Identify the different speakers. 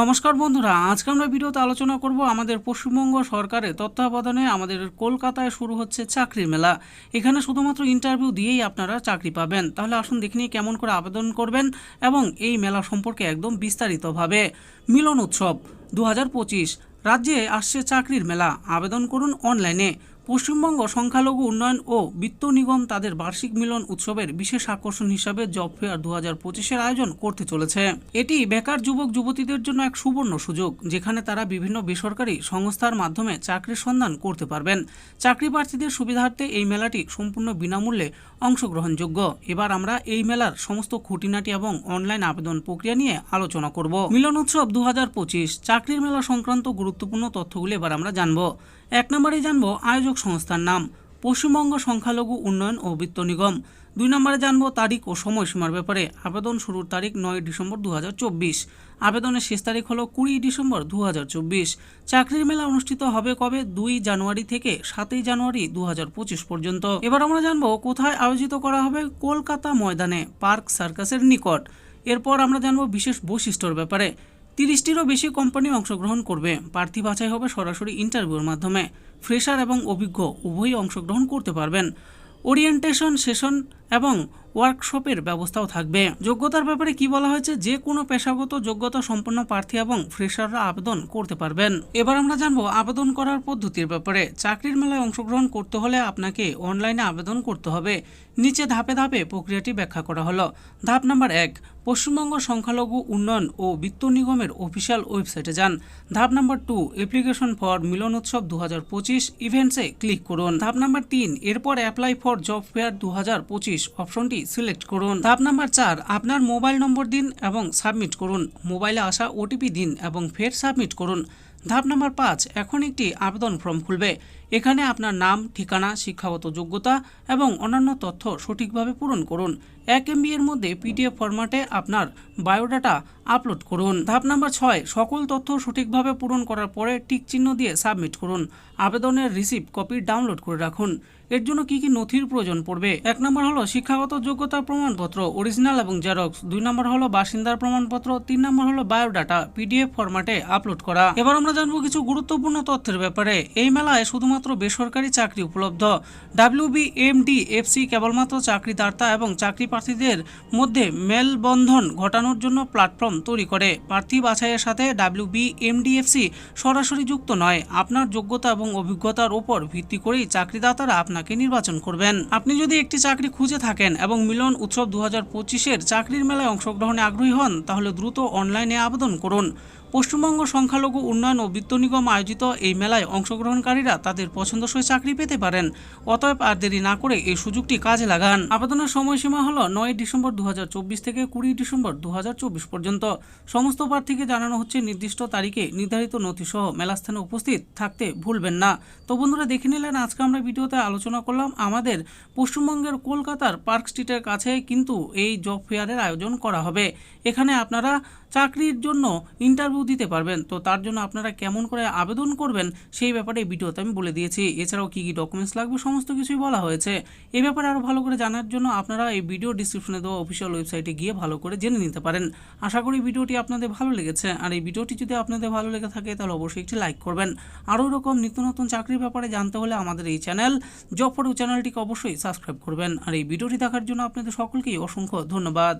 Speaker 1: নমস্কার বন্ধুরা, আজকে আমরা ভিডিওতে আলোচনা করব আমাদের পশ্চিমবঙ্গ সরকারের তত্ত্বাবধানে আমাদের কলকাতায় শুরু হচ্ছে চাকরির মেলা। এখানে শুধুমাত্র ইন্টারভিউ দিয়েই আপনারা চাকরি পাবেন। তাহলে আসুন দেখে নিই কেমন করে আবেদন করবেন এবং এই মেলা সম্পর্কে একদম বিস্তারিতভাবে। মিলন উৎসব দু হাজার পঁচিশ, রাজ্যে আসছে চাকরির মেলা। আবেদন করুন অনলাইনে পশ্চিমবঙ্গ সংখ্যালঘু উন্নয়ন ও বিত্ত নিগম তাদের বার্ষিক মিলন উৎসবের বিশেষ আকর্ষণ হিসাবে জব ফেয়ার দু হাজার পঁচিশের আয়োজন করতে চলেছে। এটি বেকার যুবক যুবতীদের জন্য এক সুবর্ণ সুযোগ, যেখানে তারা বিভিন্ন বেসরকারি সংস্থার মাধ্যমে চাকরির সন্ধান করতে পারবেন। চাকরি প্রার্থীদের সুবিধার্থে এই মেলাটি সম্পূর্ণ বিনামূল্যে অংশগ্রহণযোগ্য। এবার আমরা এই মেলার সমস্ত খুঁটিনাটি এবং অনলাইন আবেদন প্রক্রিয়া নিয়ে আলোচনা করব। মিলন উৎসব দু হাজার পঁচিশ, চাকরির মেলা সংক্রান্ত গুরুত্বপূর্ণ তথ্যগুলি এবার আমরা জানব। এক নম্বরে জানব আয়োজক সংস্থার নাম। পশ্চিমবঙ্গ সংখ্যালঘু উন্নয়ন ও বিত্ত নিগম। দুই নম্বরে জানব তারিখ ও সময়সীমার ব্যাপারে। আবেদন শুরুর তারিখ নয় ডিসেম্বর দুহাজার চব্বিশ। আবেদনের শেষ তারিখ হলো কুড়ি ডিসেম্বর দু হাজার চব্বিশ। চাকরির মেলা অনুষ্ঠিত হবে কবে? দুই জানুয়ারি থেকে সাতই জানুয়ারি দু হাজার পঁচিশ পর্যন্ত। এবার আমরা জানব কোথায় আয়োজিত করা হবে কলকাতা ময়দানে পার্ক সার্কাসের নিকট। এরপর আমরা জানব বিশেষ বৈশিষ্ট্যর ব্যাপারে। তিরিশটিরও বেশি কোম্পানি অংশগ্রহণ করবে। প্রার্থী বাছাই হবে সরাসরি ইন্টারভিউর মাধ্যমে। ফ্রেশার এবং অভিজ্ঞ উভয়ই অংশগ্রহণ করতে পারবেন। ওরিয়েন্টেশন সেশন এবং ওয়ার্কশপের ব্যবস্থাও থাকবে। যোগ্যতার ব্যাপারে কি বলা হয়েছে? যে কোনো পেশাগত যোগ্যতা সম্পন্ন প্রার্থী এবং ফ্রেশাররা আবেদন করতে পারবেন। এবার আমরা জানব আবেদন করার পদ্ধতির ব্যাপারে। চাকরির মেলায় অংশগ্রহণ করতে হলে আপনাকে অনলাইনে আবেদন করতে হবে। নিচে ধাপে ধাপে প্রক্রিয়াটি ব্যাখ্যা করা হলো। ধাপ নাম্বার এক, পশ্চিমবঙ্গ সংখ্যালঘু উন্নয়ন ও বিত্ত নিগমের অফিসিয়াল ওয়েবসাইটে যান। ধাপ number two, application for Milan Utsav দু হাজার পঁচিশ ইভেন্টসে ক্লিক করুন। ধাপ নাম্বার তিন, এরপর অ্যাপ্লাই ফর জব ফেয়ার দু হাজার পঁচিশ অপশনটি সিলেক্ট করুন। ধাপ নাম্বার চার, আপনার মোবাইল নম্বর দিন এবং সাবমিট করুন। মোবাইলে আসা ওটিপি দিন এবং ফের সাবমিট করুন। ধাপ নাম্বার পাঁচ, এখন একটি আবেদন ফর্ম খুলবে। এখানে আপনার নাম, ঠিকানা, শিক্ষাগত যোগ্যতা এবং অন্যান্য তথ্য সঠিকভাবে পূরণ করুন। এক এমবি এর মধ্যে পিডিএফ ফরম্যাটে আপনার বায়োডাটা আপলোড করুন। ধাপ নাম্বার ছয়, সকল তথ্য সঠিকভাবে পূরণ করার পরে টিক চিহ্ন দিয়ে সাবমিট করুন। আবেদনের রিসিপ্ট কপি ডাউনলোড করে রাখুন। এর জন্য কি কি নথির প্রয়োজন পড়বে? এক নম্বর হলো শিক্ষাগত যোগ্যতার প্রমাণপত্র অরিজিনাল এবং জেরক্স দুই নম্বর হলো বাসিন্দার প্রমাণপত্র, তিন নম্বর হলো বায়োডাটা, পিডিএফ ফরম্যাটে আপলোড করা। এবার আমরা জানব কিছু গুরুত্বপূর্ণ তথ্যের ব্যাপারে। এই মেলায় শুধুমাত্র বেসরকারি চাকরি উপলব্ধ। ডাব্লিউবি এমডি এফসি কেবলমাত্র চাকরিদাতা এবং চাকরি প্রার্থীদের মধ্যে মেলবন্ধন ঘটানোর জন্য প্ল্যাটফর্ম তৈরি করে। প্রার্থী বাছাইয়ের সাথে ডাব্লিউবি এমডিএফসি সরাসরি যুক্ত নয়। আপনার যোগ্যতা এবং অভিজ্ঞতার উপর ভিত্তি করেই চাকরিদাতারা আপনাকে নির্বাচন করবেন। আপনি যদি একটি চাকরি খুঁজে থাকেন এবং মিলন উৎসব দু হাজার চাকরির মেলায় অংশগ্রহণে আগ্রহী হন, তাহলে দ্রুত অনলাইনে আবেদন করুন। পশ্চিমবঙ্গ সংখ্যালঘু উন্নয়ন বিত্ত নিগম আয়োজিত এই মেলায় অংশগ্রহণকারীরা তাদের পছন্দসই চাকরি পেতে পারেন। অতএব আর দেরি না করে এই সুযোগটি কাজে লাগান। আবেদনের সময়সীমা হল নয় ডিসেম্বর দু হাজার চব্বিশ থেকে কুড়ি ডিসেম্বর দু হাজার চব্বিশ পর্যন্ত। সমস্ত প্রার্থীকে জানানো হচ্ছে নির্দিষ্ট তারিখে নির্ধারিত নথিসহ মেলাস্থানে উপস্থিত থাকতে ভুলবেন না। তো বন্ধুরা, দেখে নিলেন, আজকে আমরা ভিডিওতে আলোচনা করলাম আমাদের পশ্চিমবঙ্গের কলকাতার পার্ক স্ট্রিটের কাছে কিন্তু এই জব ফেয়ারের আয়োজন করা হবে। এখানে আপনারা চাকরির জন্য ইন্টারভিউ দিতে পারবেন। তো তার জন্য আপনারা কেমন করে আবেদন করবেন সেই ব্যাপারে এই ভিডিওতে আমি বলে দিয়েছি। এছাড়াও কী কী ডকুমেন্টস লাগবে সমস্ত কিছুই বলা হয়েছে। এই ব্যাপারে আরও ভালো করে জানার জন্য আপনারা এই ভিডিও ডিসক্রিপশনে দেওয়া অফিসিয়াল ওয়েবসাইটে গিয়ে ভালো করে জেনে নিতে পারেন। আশা করি ভিডিওটি আপনাদের ভালো লেগেছে। আর এই ভিডিওটি যদি আপনাদের ভালো লেগে থাকে, তাহলে অবশ্যই একটি লাইক করবেন। আরও এরকম নিত্য নতুন চাকরির ব্যাপারে জানতে হলে আমাদের এই চ্যানেল জব ফটো চ্যানেলটিকে অবশ্যই সাবস্ক্রাইব করবেন। আর এই ভিডিওটি দেখার জন্য আপনাদের সকলকেই অসংখ্য ধন্যবাদ।